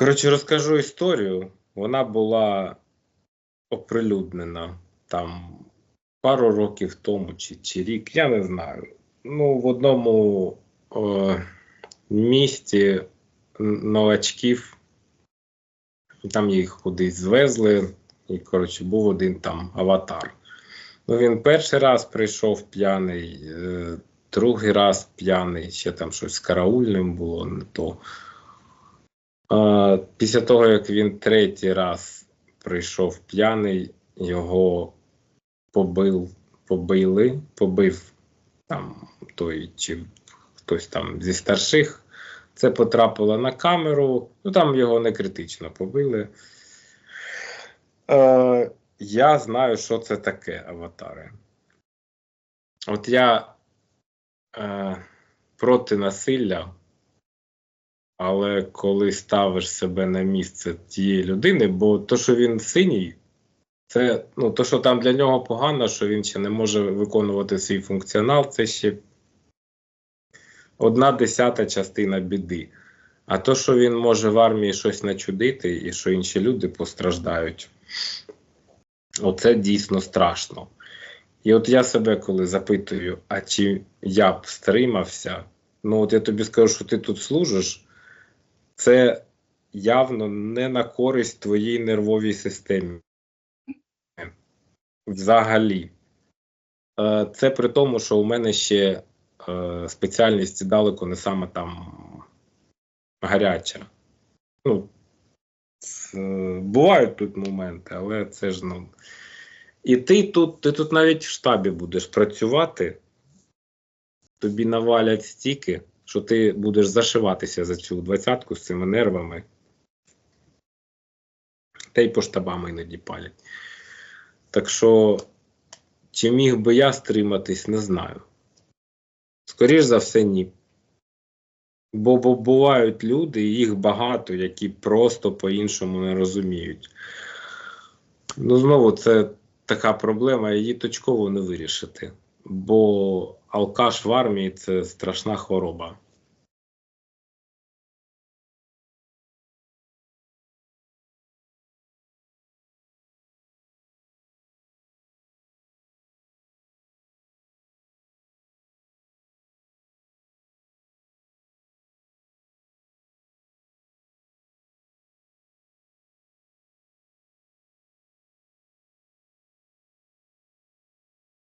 Коротше, розкажу історію. Вона була оприлюднена там пару років тому чи, чи рік, я не знаю. Ну, в одному е, місті новачків, там їх кудись звезли, і, коротше, був один там аватар. Ну, він перший раз прийшов п'яний, е, другий раз п'яний, ще там щось з караульним було, не то. Після того, як він третій раз прийшов п'яний, його побив, побили, побив там той чи хтось там зі старших. Це потрапило на камеру. Ну там його не критично побили. Е, я знаю, що це таке аватари. От я е, проти насилля. Але коли ставиш себе на місце тієї людини, бо то, що він синій, це ну, то, що там для нього погано, що він ще не може виконувати свій функціонал, це ще одна десята частина біди. А то, що він може в армії щось начудити, і що інші люди постраждають, оце дійсно страшно. І от я себе коли запитую, а чи я б стримався, ну от я тобі скажу, що ти тут служиш це явно не на користь твоїй нервовій системі. Взагалі. Е, Це при тому, що у мене ще е, спеціальність далеко не саме там гаряча. Ну, е, бувають тут моменти, але це ж ну. І ти тут, ти тут навіть в штабі будеш працювати, тобі навалять стільки, що ти будеш зашиватися за цю двадцятку з цими нервами. Та й по штабам іноді палять. Так що, чи міг би я стриматись, не знаю. Скоріш за все, ні. Бо, бо бувають люди, їх багато, які просто по-іншому не розуміють. Ну, знову, це така проблема, її точково не вирішити. Бо алкаш в армії це страшна хвороба.